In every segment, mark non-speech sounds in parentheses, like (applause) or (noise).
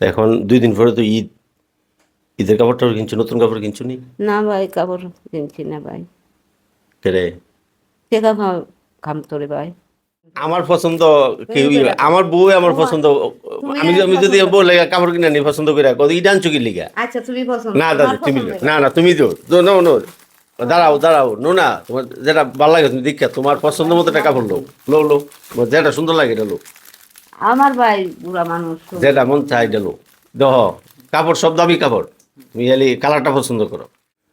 তা এখন দুই দিন পরে তো ঈদ। ঈদের কাপড় টাপড় কিনছো? নতুন কাপড় কিনছো নি? না ভাই কাপড় কিনছি না ভাই। কেরে? টেকা খাম তোরে ভাই। আমার পছন্দ কেউ আমার বউ আমার পছন্দ আমি আমি যদি বউ লেগা কাপড় কিনে নি পছন্দ করে কত ঈদ আনছো কি লিগা? আচ্ছা তুমি পছন্দ না দাদা তুমি না না তুমি তো নো নো দাঁড়াও দাঁড়াও নো না তোমার যেটা ভালো লাগে তুমি দীক্ষা তোমার পছন্দ মতো একটা কাপড় লো লো লো যেটা সুন্দর লাগে এটা লো আমার ভাই বুড়া মানুষ যেটা মন চাই এটা লো দেহ কাপড় সব দামি কাপড়। তুমি খালি কালারটা পছন্দ করো।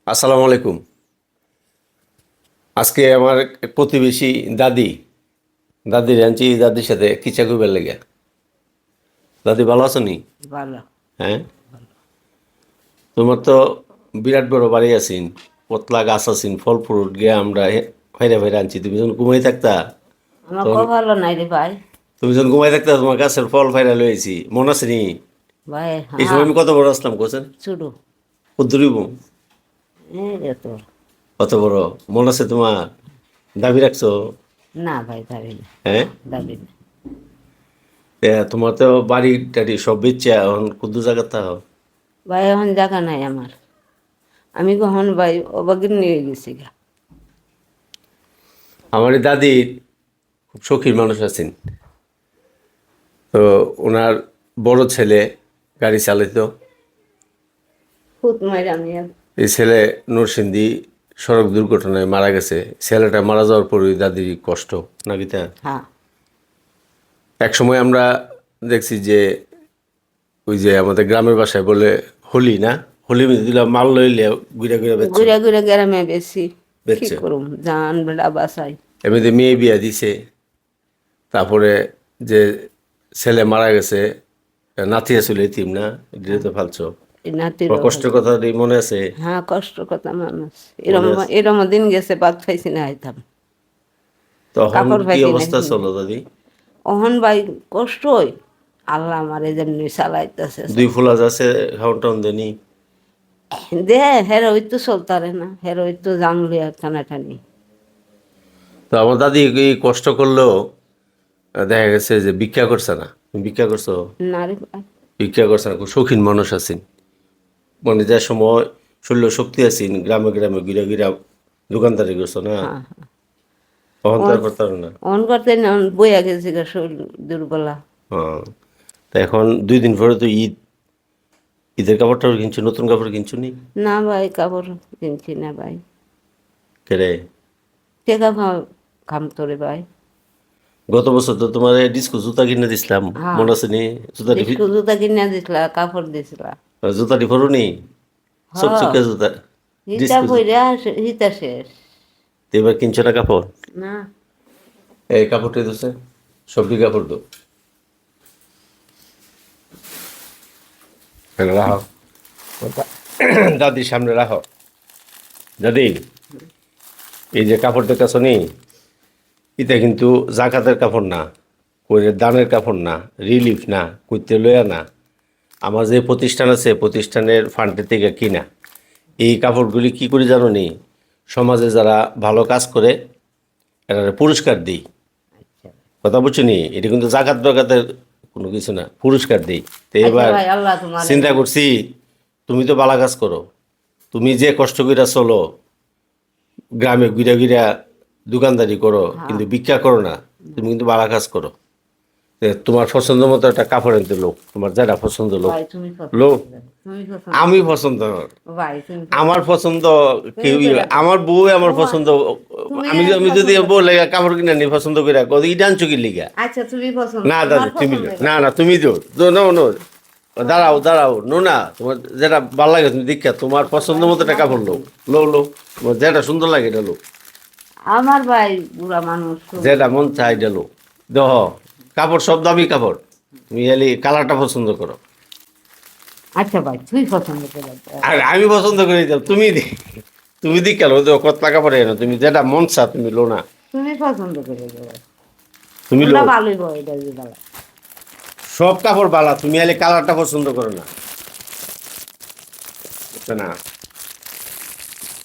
আসসালামু আলাইকুম। আজকে আমার প্রতিবেশী দাদি দাদি আনছি দাদির সাথে কিচা করবার লেগে। দাদি ভালো আছো নি? ভালো। হ্যাঁ? তোমার তো বিরাট বড় বাড়ি আছিন পতলা গাছ আছিন ফল ফ্রুট গিয়ে আমরা ফাইরা ফাইরা আনছি। তুমি যখন ঘুমাই থাকতা আমার ভালো নাই রে ভাই। তুমি যখন ঘুমাই থাকতা তোমার গাছের ফল ফাইরা লইছি মনে আছে নি? এই সময় আমি কত বড় আসলাম কোচেন? কদ্দুরিব কত বড়? মনে আছে তোমার? দাবি রাখছো? না ভাই দাবি হ্যাঁ? দাবি তোমার তো বাড়ি টাড়ি সব বেচছে এখন কুদ্দু জায়গা তাও ভাই এখন জায়গা নাই আমার। আমি কখন ভাই অবাগির নিয়ে গেছি গা। আমার দাদির খুব শখীর মানুষ আছেন। তো ওনার বড় ছেলে গাড়ি আর- এই ছেলে নরসিংদী সড়ক দুর্ঘটনায় মারা গেছে। ছেলেটা মারা যাওয়ার পরই দাদির কষ্ট নাকি তা? হ্যাঁ। এক সময় আমরা দেখছি যে ওই যে আমাদের গ্রামের বাসায় বলে হোলি না? হোলি মেয়ে মাল লইলে ঘুরে ঘুরে ঘুরে ঘুরে গ্রামে বেশি কি বেচছে। করুম? জান বেড়া বাসাই এমনিতে মেয়ে বিয়া দিছে। তারপরে যে ছেলে মারা গেছে নাতি আসলে এতিম না? এটা তো ফালছো কষ্টের কথা মনে আছে? হ্যাঁ কষ্ট কথা মানুষ এরম এরম দিন গেছে বাদ খাইছি না আইতাম। তখন কি অবস্থা। চলো দাদি? অহন ভাই কষ্টই আল্লাহ আমারে যেমনি চালাইতেছে দুই ফুলা যাচ্ছে খাউন টাউন দেনি? দে হের ওই তো চলতারে না হের ওই তো জানলি আর টানাটানি। তো আমার দাদি এই কষ্ট করলেও দেখা গেছে যে ভিক্ষা করছে না। ভিক্ষা করছ? না রে ভিক্ষা করছে না খুব শৌখিন মানুষ আছেন। মানে যে সময় শরীর শক্তি আছেন গ্রামে গ্রামে ঘুরে গিরা দোকানদারি করছ না? হ্যাঁ, তখন তো আর না। অন করতে বইয়া গেছে দুর্বলা। হ্যাঁ। তা এখন দুই দিন পরে তো ঈদ। ঈদের কাপড় টাপড় কিনছো নতুন কাপড় কিনছো নি? না ভাই কাপড় কিনছি না ভাই। কেরে? টেকা খাম তোরে ভাই। গত বছর তো তোমার ডিস্কো জুতা কিনে দিছিলাম মনে আছে নি? জুতাটি ফি- স্কুল জুতা কিনে দিছিলা কাপড় দিছিলা। জুতাটি ফরো নি চকচকে জুতা। হিতা বইরা হিতা শেষ। এবার কিনছো না কাপড়? না। এই কাপড়টি দিচ্ছে সবজি কাপড় দো এখানে রাখো। দাদির সামনে রাখো। দাদি এই যে কাপড় দেখতেছ নি? এটা কিন্তু জাকাতের কাপড় না কইরে দানের কাপড় না রিলিফ না কইতে লইয়া না। আমার যে প্রতিষ্ঠান আছে প্রতিষ্ঠানের ফান্ডের থেকে কিনা। এই কাপড়গুলি কি করে জানো নি? সমাজে যারা ভালো কাজ করে এরা পুরস্কার দিই। কথা বুঝছ নি? এটা কিন্তু জাকাত বাকাতের কোনো কিছু না পুরস্কার দিই। তো এবার আল্লাহ তোমার চিন্তা করছি তুমি তো বালা কাজ করো। তুমি যে কষ্ট করে চলো গ্রামে গিরা ঘুরে দোকানদারি করো কিন্তু ভিক্ষা করো না তুমি কিন্তু বালা কাজ করো। তোমার পছন্দ মতো একটা কাপড় আনতে লোক তোমার যেটা পছন্দ লোক। ভাই তুমি পছন্দ লো আমি পছন্দ আমার পছন্দ কেউ আমার বউ আমার পছন্দ আমি আমি যদি বউ লেগা কাপড় কিনে নি পছন্দ করে কত ইটা আনছো কি লিগা। আচ্ছা না দাদা তুমি না না তুমি তো নো নো দাঁড়াও দাঁড়াও নো না তোমার যেটা ভালো লাগে তুমি দীক্ষা তোমার পছন্দ মতো একটা কাপড় লো। লো লো তোমার যেটা সুন্দর লাগে এটা লো। আমার ভাই বুড়া মানুষ যেটা মন চাই এটা লো দেহ কাপড় সব দামি কাপড়। তুমি খালি কালারটা পছন্দ করো। আচ্ছা ভাই তুই পছন্দ করে। আর আমি পছন্দ করি তুমি দি- তুমি দি কেন? কতলা কাপড় এনো তুমি যেটা মন চা তুমি লো না। তুমি পছন্দ করে তুমি লো। ভালোই বই সব কাপড় বালা তুমি খালি কালারটা পছন্দ করো না। না?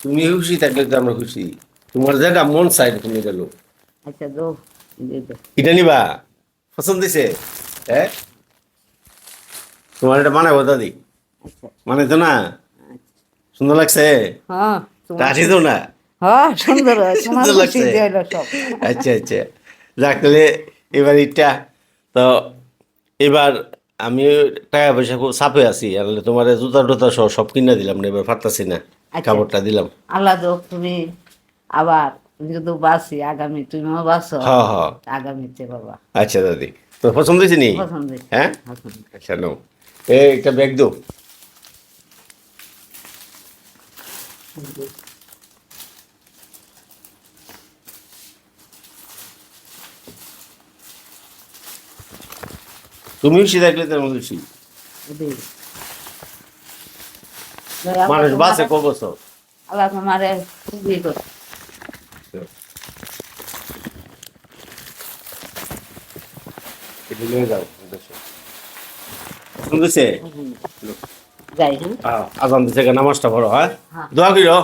তুমি খুশি থাকলে তো আমরা খুশি। তোমার যেটা মন চাই তুমি গেল। আচ্ছা দো এটা নিবা? পছন্দ দিছে হ্যাঁ তোমার এটা মানাবো দাদি। আচ্ছা। মানে তো না সুন্দর লাগছে? হ্যাঁ কাটি তো না? হ্যাঁ সুন্দর (laughs) সুন্দর লাগছে। আচ্ছা আচ্ছা। যাক তাহলে এবার ইটা তো এবার আমি টাকা পয়সা খুব চাপে আছি আর তোমার জুতা টুতা সহ সব কিনে দিলাম না এবার পারতাছি না। আচ্ছা। কাপড়টা দিলাম। আল্লাহ তুমি আবার যদি বাঁচি আগামী তুমিও বাঁচো হ হ আগামীতে বাবা। আচ্ছা দাদি। তো পছন্দ হয়েছে নি? পছন্দ। হ্যাঁ। আচ্ছা নো এই একটা ব্যাগ দো তুমিও সিধা গেলে তার মধ্যে। দিই। মানুষ আল্লাহ বাঁচে তোমারে- ক বছর আল্লাহ তোমারে খুশি করে। এটা নিয়ে যাও দেশে। শুনতেছে? যাই হ্যাঁ আজান দিছে নামাজটা পড়ো হ্যাঁ? হ্যাঁ। দোয়া করিও